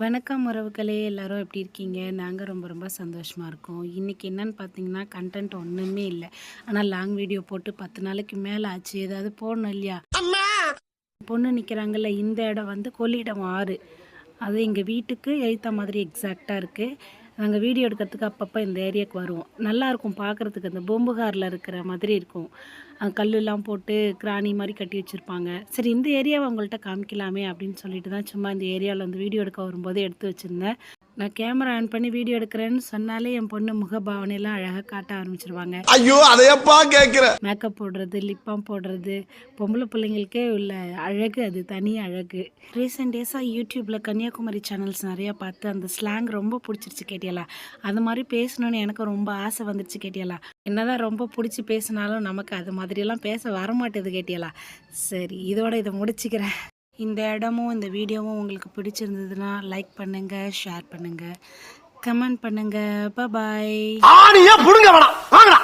வணக்கம் உறவுகளே எல்லாரும் எப்படி இருக்கீங்க? நாங்கள் ரொம்ப ரொம்ப சந்தோஷமாக இருக்கோம். இன்றைக்கி என்னன்னு பார்த்தீங்கன்னா கண்டென்ட் ஒன்றுமே இல்லை. ஆனால் லாங் வீடியோ போட்டு பத்து நாளைக்கு மேலே ஆச்சு. ஏதாவது போடணும் இல்லையா? பொண்ணு நிற்கிறாங்கல்ல இந்த இடம் வந்து கொள்ளிடம் ஆறு. அது எங்கள் வீட்டுக்கு எழுத்த மாதிரி எக்ஸாக்டாக இருக்குது நாங்கள் வீடியோ எடுக்கிறதுக்கு அப்பப்போ இந்த ஏரியாவுக்கு வருவோம். நல்லாயிருக்கும் பார்க்குறதுக்கு அந்த பூம்புகாரில் இருக்கிற மாதிரி இருக்கும். கல்லுலாம் கல்லெல்லாம் போட்டு கிராணி மாதிரி கட்டி வச்சுருப்பாங்க. சரி இந்த ஏரியாவை உங்கள்கிட்ட காமிக்கலாமே அப்படின்னு சொல்லிட்டு தான் சும்மா இந்த ஏரியாவில் வந்து வீடியோ எடுக்க வரும்போது எடுத்து வச்சுருந்தேன். நான் கேமரா ஆன் பண்ணி வீடியோ எடுக்கிறேன்னு சொன்னாலே என் பொண்ணு முகபாவனையெல்லாம் அழகாக காட்ட ஆரம்பிச்சிருவாங்க. ஐயோ அதையப்பா கேக்குற. மேக்கப் போடுறது லிப்பாம் போடுறது பொம்பளை பிள்ளைங்களுக்கே உள்ள அழகு அது தனி அழகு. ரீசெண்ட் டேஸாக யூடியூப்பில் கன்னியாகுமரி சேனல்ஸ் நிறையா பார்த்து அந்த ஸ்லாங் ரொம்ப பிடிச்சிருச்சு கேட்டியலா? அது மாதிரி பேசணும்னு எனக்கு ரொம்ப ஆசை வந்துருச்சு கேட்டியலா? என்னதான் ரொம்ப பிடிச்சி பேசினாலும் நமக்கு அது மாதிரியெல்லாம் பேச வரமாட்டேது கேட்டியலா? சரி இதோட இதை முடிச்சுக்கிறேன். இந்த இடமும் இந்த வீடியோவும் உங்களுக்கு பிடிச்சிருந்ததுன்னா லைக் பண்ணுங்கள் ஷேர் பண்ணுங்கள் கமெண்ட் பண்ணுங்கள் பாய் ஆணியா புடுங்க வேணாம். வாங்கடா.